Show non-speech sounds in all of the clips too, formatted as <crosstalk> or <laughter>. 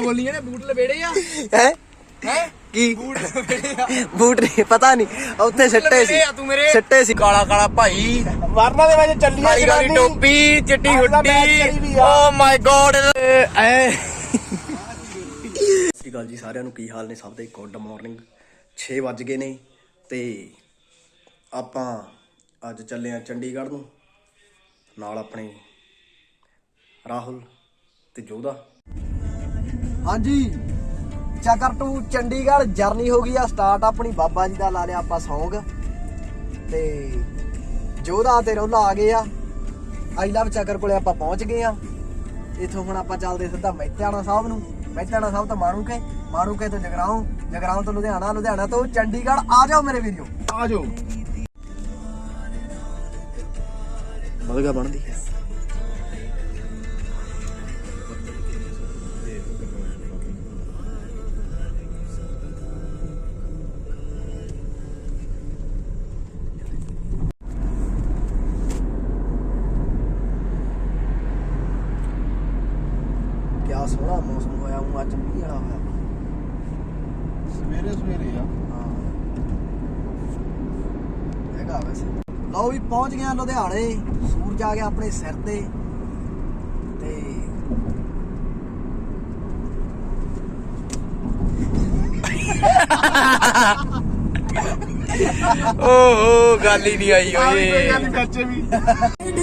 ਬੋਲੀਆਂ ਨੇ ਬੂਟ ਲਵੇੜੇ ਆ? ਹੈ? ਹੈ? ਕੀ? ਬੂਟ ਲਵੇੜੇ ਆ। ਬੂਟ ਨਹੀਂ ਪਤਾ ਨਹੀਂ। ਉੱਥੇ ਸਿੱਟੇ ਸੀ। ਲਵੇੜੇ ਆ ਤੂੰ ਮੇਰੇ। ਸਿੱਟੇ ਸੀ। ਕਾਲਾ ਕਾਲਾ ਭਾਈ। ਵਰਨਾ ਦੇ ਵਿੱਚ ਚੱਲੀ ਕਾਲੀ ਕਾਲੀ ਟੋਪੀ ਚਿੱਟੀ ਅੱਜ ਦਾ match ਕਰੀ ਹੁੱਡੀ ਵੀ ਆ। ਓ ਮਾਈ ਗੋਡ ਐ। ਸਤਿ ਸ਼੍ਰੀ ਅਕਾਲ ਜੀ ਸਾਰਿਆਂ ਨੂੰ। ਕੀ ਹਾਲ ਨੇ? ਸਭ ਦੇ ਗੁੱਡ ਮਾਰਨਿੰਗ 6 ਵੱਜ ਗਏ ਨੇ ਤੇ ਆਪਾਂ ਅੱਜ ਚੱਲੇ ਆ ਚੰਡੀਗੜ੍ਹ ਨੂੰ। ਨਾਲ ਆਪਣੇ ਰਾਹੁਲ ਤੇ ਜੋਧਾ। ਹਾਂਜੀ। ਚੱਕਰ ਟੂ ਚੰਡੀਗੜ੍ਹ ਜਰਨੀ ਹੋ ਗਈ ਆ ਸਟਾਰਟ ਆਪਣੀ ਬਾਬਾ ਜੀ ਦਾ ਲਾ ਲਿਆ ਆਪਾਂ ਸੌਂਗ ਤੇ ਜੋਧਾ ਤੇ ਰੋਲਾ ਆ ਗਏ ਆ। ਆਈ ਲਵ ਚੱਕਰ ਕੋਲੇ ਆਪਾਂ ਪਹੁੰਚ ਗਏ ਆ। ਇਥੋਂ ਹੁਣ ਆਪਾਂ ਚੱਲਦੇ ਸਿੱਧਾ ਮਹਿਤਿਆਣਾ ਸਾਹਿਬ ਨੂੰ। ਮਹਿਤਿਆਣਾ ਸਾਹਿਬ ਤੋਂ ਮਾਣੂਕੇ ਮਾਣੂਕੇ ਤੋਂ ਜਗਰਾਉਂ ਜਗਰਾਉਂ ਤੋਂ ਲੁਧਿਆਣਾ ਲੁਧਿਆਣਾ ਤੋਂ ਚੰਡੀਗੜ੍ਹ। ਆ ਜਾਓ ਮੇਰੇ ਵੀਰੋ। ਆ ਜਾਓ। ਮਦਗਾ ਬਣਦੀ ਹੈ। ਸਵੇਰੇ ਸਵੇਰੇ ਆ ਹਾਂ ਹੈਗਾ ਵੈਸੇ ਲਓ ਵੀ ਪਹੁੰਚ ਗਏ ਆ ਲੁਧਿਆਣੇ ਸੂਰਜ ਆ ਗਿਆ ਆਪਣੇ ਸਿਰ ਤੇ ਤੇ ਓ ਓ ਗੱਲ ਹੀ ਨਹੀਂ ਆਈ ਓਏ ਚਾਚੇ ਵੀ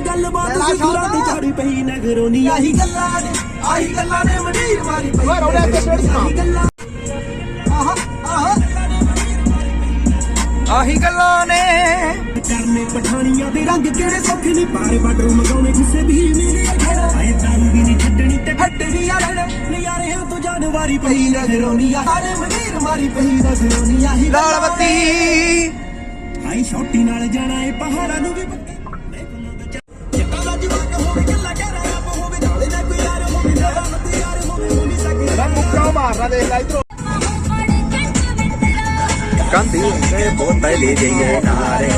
ਗੱਲਬਾਤ ਸੀ ਸੁਰਾਂ ਤੇ ਝਾੜੀ ਪਈ ਨਗਰੋਂ ਨਹੀਂ ਆਹੀ ਗੱਲਾਂ ਨੇ ਆਹੀ ਗੱਲਾਂ ਨੇ ਮੰਡੀਰ ਮਾਰੀ ਪਈ ਓਏ ਰੋੜਿਆ ਤੇ ਛੇੜ ਸੁਣਾ ਆਹੀ ਗੱਲਾਂ ਨੇ। ਕਰਨੇ ਪਠਾਨੀਆਂ ਦੇ ਰੰਗ ਕਿਹੜੇ ਸੌਖੇ ਨਹੀਂ ਪਾਰੇ ਬਾਰਡਰ ਮਗਾਉਣੇ ਕਿਸੇ ਵੀ ਮੇਰੇ ਖੜਾ ਐ ਦਾਰੂ ਵੀ ਨਹੀਂ ਛੱਡਣੀ ਤੇ ਆ ਤੋਂ ਜਾਨਵਾਰੀ ਪਈ ਮਾਰੀ ਪਈ ਆਹੀ ਲਾਲ ਬੱਤੀ। ਛੋਟੀ ਨਾਲ ਜਾਣਾ ਏ ਪਹਾੜਾਂ ਨੂੰ ਵੀ ਨਾ ਨਾ ਨਾ ਮਾਰਨਾ ਦੇਖ ਲੈ ਇਧਰੋਂ। ਕੰਦੀ ਤੇ ਬੋਤਲ ਲੈ ਜਾਈਏ ਨਾਰੇ।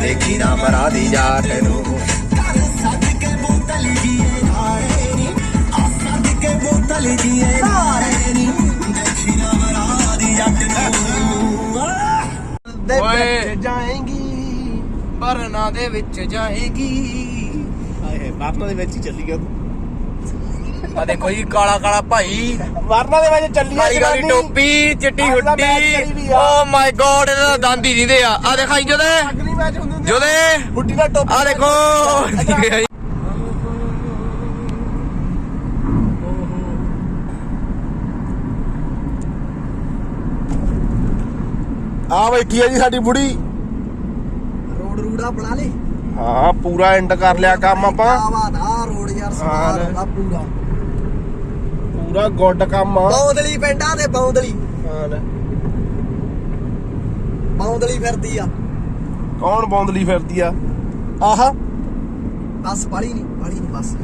ਦੇਖੀ ਨਾ ਮਰਾ ਦੀ ਜਾਟ ਨੂੰ। ਸੱਜ ਕੇ ਬੋਤਲ ਜੀਏ ਨਾਰੇ ਨੀ ਦੇਖੀ ਨਾ ਮਰਾ ਦੀ ਜੱਟ ਨੂੰ ਦੇ। ਵਿੱਚ ਜਾਏਗੀ ਭਰਨਾ ਦੇ ਵਿੱਚ ਜਾਏਗੀ। ਆਏ ਵਰਨਾ ਦੇ ਵਿੱਚ ਹੀ ਚੱਲੀ ਗਿਆ ਆ ਦੇਖੋ ਜੀ ਕਾਲਾ ਕਾਲਾ ਭਾਈ। ਵਰਨਾ ਦੇ ਵਿੱਚ ਚੱਲੀ ਕਾਲੀ ਕਾਲੀ ਟੋਪੀ ਚਿੱਟੀ ਅੱਜ ਦਾ match ਕਰੀ ਹੁੱਡੀ ਵੀ ਆ। ਓ ਮਾਈ ਗੋਡ ਇਹਦਾ ਦੰਦ ਹੀ ਦਿੰਦੇ ਆ। ਆ ਦਿਖਾਈ ਜੋਦੇ ਅਗਲੀ ਮੈਚ ਹੁੰਦੀ ਹੁੰਦੀ ਜੋਦੇ ਹੁੱਡੀ ਦਾ ਟੋਪੀ। ਆ ਦੇਖੋ। ਆ ਬੈਠੀ ਆ ਜੀ ਸਾਡੀ ਬੁੜੀ। ਰੋਡ ਰੂੜਾ ਬਣਾ ਲੇ। ਹਾਂ ਪੂਰਾ ਐਂਡ ਕਰ ਲਿਆ ਕੰਮ ਆਪਾਂ। ਬਾਤ ਆ ਰੋਡ ਯਾਰ ਸਮਾਰ ਹਾਂ। ਦਾ ਪੂਰਾ। ਪੂਰਾ ਗੁੱਡ ਕੰਮ ਆ। ਬੌਂਦਲੀ ਪਿੰਡਾਂ ਤੇ ਬੌਂਦਲੀ। ਹਾਂ। ਲੈ। ਬੌਂਦਲੀ ਫਿਰਦੀ ਆ। ਕੌਣ ਬੌਂਦਲੀ ਫਿਰਦੀ ਆ? ਆਹਾ। ਬਸ ਪਾਲੀ ਨਹੀਂ ਪਾਲੀ ਨਹੀਂ ਬਸ।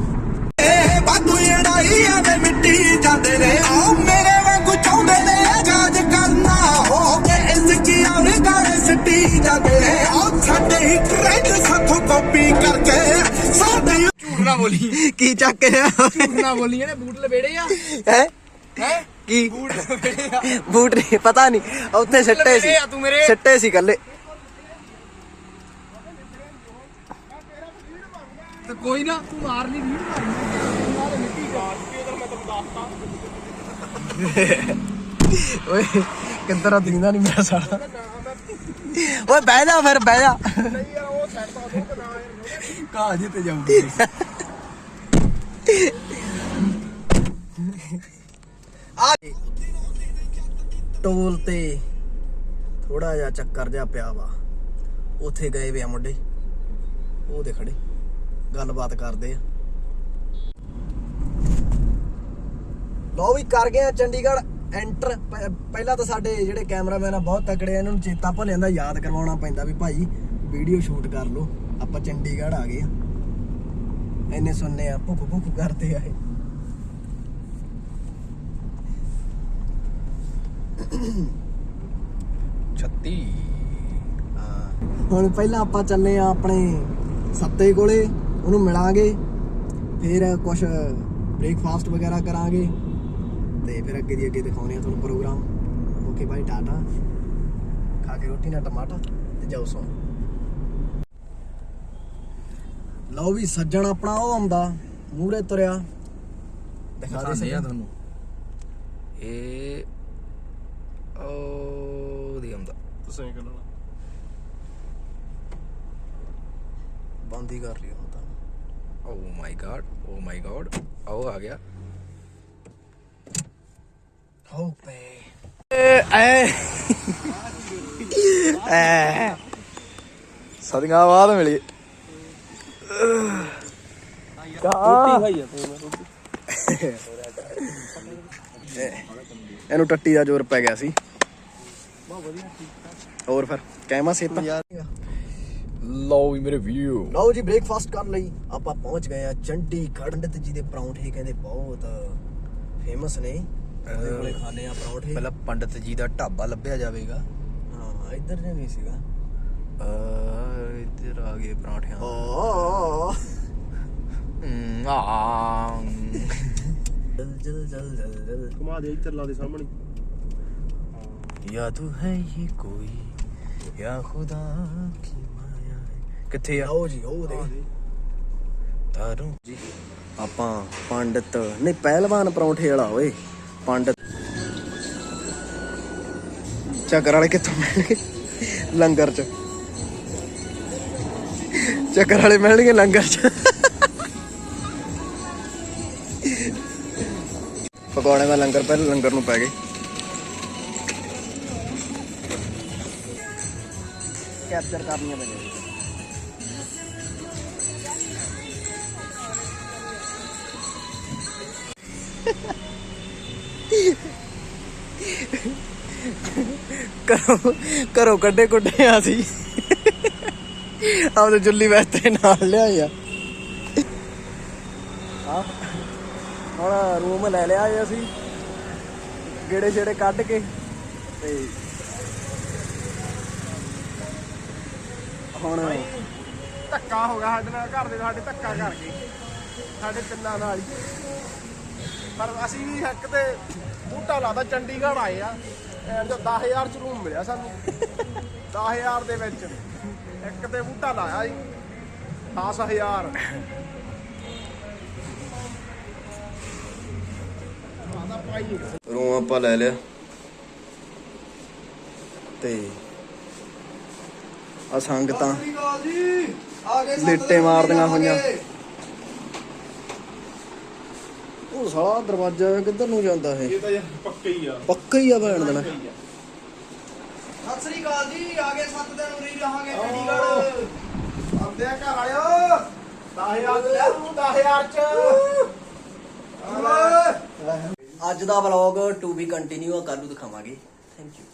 ਬਾਦੂ ਲੜਾਈ ਐਵੇਂ ਮਿੱਟੀ ਜਾਂਦੇ ਨੇ। ਆਓ ਮੇਰੇ ਵਾਂਗੂ ਚਾਹੁੰਦੇ ਨੇ ਆਜ਼ਾਦ ਕਰਨਾ ਹੋ ਕੇ ਇਸ ਕੀ ਆਉਣੇ ਗਾਣੇ ਸੱਟੀ ਜਾਂਦੇ ਨੇ। ਆਓ ਸਾਡੇ ਹੀ ਟ੍ਰੈਂਡ ਸਾਥੋਂ ਕਾਪੀ ਕਰਕੇ ਸਾਡੇ ਨਾ ਬੋਲੀ। ਕੀ ਚੱਕ ਰਿਹਾ ਝੂਠ ਨਾ ਬੋਲੀ ਇਹਨੇ ਬੂਟ ਲਵੇੜੇ ਆ। ਹੈ? ਹੈ? ਕੀ? ਬੂਟ ਲਵੇੜੇ ਆ। ਬੂਟ ਨਹੀਂ ਪਤਾ ਨਹੀਂ। ਉੱਥੇ ਸਿੱਟੇ ਸੀ। ਆ ਤੂੰ ਸਿੱਟੇ ਸੀ ਕੱਲੇ ਤੇ ਕੋਈ ਨਾ ਤੂੰ ਮਾਰ ਲਈ ਰੀੜ ਮਾਰ ਓਏ ਕਿੱਧਰ ਆ ਦੀਂਦਾ ਨਹੀਂ ਮੇਰਾ ਸਾਲਾ। ਓਏ ਬਹਿ ਜਾ ਫਿਰ ਬਹਿ ਜਾ। ਕਾਜ ਤੇ ਜਾਊਗੀ। ਆ ਟੋਲ ਤੇ ਥੋੜਾ ਜਿਹਾ ਚੱਕਰ ਜਿਹਾ ਪਿਆ ਵਾ। ਉੱਥੇ ਗਏ ਵੇ ਆ ਮੁੰਡੇ। ਉਹ ਦੇ ਖੜੇ। ਗੱਲਬਾਤ ਕਰਦੇ ਆ। ਲੋ ਵੀ ਕਰ ਗਏ ਆ ਚੰਡੀਗੜ੍ਹ ਐਂਟਰ। ਪਹਿਲਾਂ ਤਾਂ ਸਾਡੇ ਜਿਹੜੇ ਕੈਮਰਾਮੈਨ ਆ ਬਹੁਤ ਤਕੜੇ ਆ, ਇਹਨਾਂ ਨੂੰ ਚੇਤਾ ਭੁੱਲ ਜਾਂਦਾ ਯਾਦ ਕਰਵਾਉਣਾ ਪੈਂਦਾ ਵੀ ਭਾਈ ਵੀਡੀਓ ਸ਼ੂਟ ਕਰ ਲਓ। ਆਪਾਂ ਚੰਡੀਗੜ੍ਹ ਆ ਗਏ ਆ। ਐਨੇ ਸੁਣਨੇ ਆ ਭੁੱਖ ਭੁੱਖ ਕਰਦੇ ਆ ਇਹ। ਛੱਤੀ। ਹੁਣ ਪਹਿਲਾਂ ਆਪਾਂ ਚੱਲੇ ਆ ਆਪਣੇ ਸੱਤੇ ਕੋਲੇ ਉਹਨੂੰ ਮਿਲਾਂਗੇ ਫਿਰ ਕੁਝ ਬ੍ਰੇਕਫਾਸਟ ਵਗੈਰਾ ਕਰਾਂਗੇ ਤੇ ਫਿਰ ਅੱਗੇ ਦੀ ਅੱਗੇ ਦਿਖਾਉਣੇ ਆ ਤੁਹਾਨੂੰ ਪ੍ਰੋਗਰਾਮ ਓਕੇ ਬਾਈ ਟਾਟਾ ਖਾ ਕੇ ਰੋਟੀ ਨਾਲ ਟਮਾਟਰ ਤੇ ਜਾਓ ਸੌਂ ਲਓ ਵੀ ਸੱਜਣ ਆਪਣਾ ਉਹ ਆਉਂਦਾ ਮੂਹਰੇ ਤੁਰਿਆ। ਦਿਖਾ ਦੇ ਸੱਜਣ। ਤੁਹਾਨੂੰ। ਇਹ ਉਹ ਦੀ ਆਉਂਦਾ ਸਾਈਕਲ ਵਾਲਾ ਬੰਦ ਹੀ ਕਰ ਲਿਆ ਹੁਣ ਤਾਂ। ਓ ਮਾਈ ਗॉड ਓ ਮਾਈ ਗॉड ਆਓ ਆ ਗਿਆ। ਹੋ ਪੇ ਐ। ਐ। ਸਦੀਆਂ ਬਾਅਦ ਮਿਲੀ। ਇਹਨੂੰ ਟੱਟੀ ਦਾ ਜ਼ੋਰ ਪੈ ਗਿਆ ਸੀ। ਹੋਰ ਫਿਰ ਕਹਿਮਾ ਸੇਤਾ ਲਓ ਵੀ ਮੇਰੇ ਵੀਊ ਲਓ ਜੀ ਬ੍ਰੇਕਫਾਸਟ ਕਰਨ ਲਈ ਆਪਾਂ ਪਹੁੰਚ ਗਏ ਆ ਚੰਡੀਗੜ੍ਹ। ਪੰਡਿਤ ਜੀ ਦੇ ਪਰੌਂਠੇ ਕਹਿੰਦੇ ਬਹੁਤ ਫੇਮਸ ਨੇ। ਉਹਦੇ ਕੋਲੇ ਖਾਣੇ ਆ ਪਰੌਂਠੇ। ਪਹਿਲਾਂ ਪੰਡਤ ਜੀ ਦਾ ਢਾਬਾ ਲੱਭਿਆ ਜਾਵੇਗਾ। ਹਾਂ ਇੱਧਰ ਨਹੀਂ ਸੀਗਾ। ਅ ਇੱਧਰ ਆ ਗਏ ਪਰਾਂਠਿਆਂ ਓ ਆ। ਜਲ ਜਲ ਜਲ ਜਲ ਜਲ ਘੁਮਾ ਦੇ ਇੱਧਰ ਲਾ ਦੇ ਸਾਹਮਣੇ। ਯਾ ਤੂੰ ਹੈ ਹੀ ਕੋਈ ਯਾ ਖੁਦਾ ਕੀ ਮਾਇਆ ਹੈ। ਕਿੱਥੇ ਆ? ਜੀ ਉਹ ਦੇ। ਤਾਰੂ। ਜੀ ਆਪਾਂ ਪੰਡਤ ਨਹੀਂ ਪਹਿਲਵਾਨ ਪਰੌਂਠੇ ਵਾਲਾ ਓਏ ਪੰਡਤ। ਚੱਕਰ ਵਾਲੇ ਕਿੱਥੋਂ ਮਿਲਣਗੇ ਲੰਗਰ ਚ। ਚੱਕਰ ਵਾਲੇ ਮਿਲਣਗੇ ਲੰਗਰ ਚ। ਪਕੌੜੇ ਦਾ ਲੰਗਰ ਪਹਿਲਾਂ ਲੰਗਰ ਨੂੰ ਪੈ ਗਏ। ਕੈਪਚਰ ਕਰਨੀਆਂ ਪੈਣੀਆਂ ਕਰੋ ਕਰੋ ਕੱਢੇ ਕੁੱਡੇ ਆ ਸੀ ਆਪਦੇ ਜੁੱਲੀ ਵੈਸਤੇ ਨਾਲ ਲਿਆਈ ਆ। ਹੁਣ ਰੂਮ ਲੈ ਲਿਆ ਜੀ ਅਸੀਂ। ਗੇੜੇ ਛੇੜੇ ਕੱਢ ਕੇ। ਤੇ ਹੁਣ ਧੱਕਾ ਹੋ ਗਿਆ ਸਾਡੇ ਨਾਲ, ਘਰ ਦੇ ਸਾਡੇ ਧੱਕਾ ਕਰ ਗਏ ਸਾਡੇ ਤਿੰਨਾਂ ਨਾਲ ਪਰ ਅਸੀਂ ਵੀ ਇੱਕ ਤੇ ਬੂਟਾ ਲਾਦਾ ਚੰਡੀਗੜ੍ਹ ਆਏ ਆ। 10000 ਚ ਰੂਮ ਮਿਲਿਆ ਸਾਨੂੰ। <laughs> 10000 ਦੇ ਵਿੱਚ ਇੱਕ ਤੇ ਬੂਟਾ ਲਾਇਆ ਜੀ 10000 ਆਦਾ ਪਾਈ ਰੂਮ ਆਪਾਂ ਲੈ ਲਿਆ। ਤੇ ਆ ਸੰਗਤਾਂ ਲਿੱਟੇ ਮਾਰਦੀਆਂ ਹੋਈਆਂ। ਉਹ ਸਾਲਾ ਦਰਵਾਜ਼ਾ ਕਿੱਧਰ ਨੂੰ ਜਾਂਦਾ ਇਹ? ਇਹ ਤਾਂ ਯਾਰ ਪੱਕੇ ਹੀ ਆ। ਪੱਕਾ ਹੀ ਆ ਭੈਣ ਦੇਣਾ ਸਤਿ ਸ੍ਰੀ ਅਕਾਲ ਜੀ ਆ ਗਏ 7 ਦਿਨ ਉਰੀ ਰਹਾਂਗੇ ਚੰਡੀਗੜ੍ਹ। ਆਉਂਦੇ ਆ ਘਰ ਵਾਲਿਓ 10000 ਲੈ ਤੂੰ 10000 ਚ। ਅੱਜ ਦਾ ਵਲੌਗ ਟੂ ਬੀ ਕੰਟੀਨਿਊ ਆ ਕੱਲ ਨੂੰ ਦਿਖਾਵਾਂਗੇ। Thank you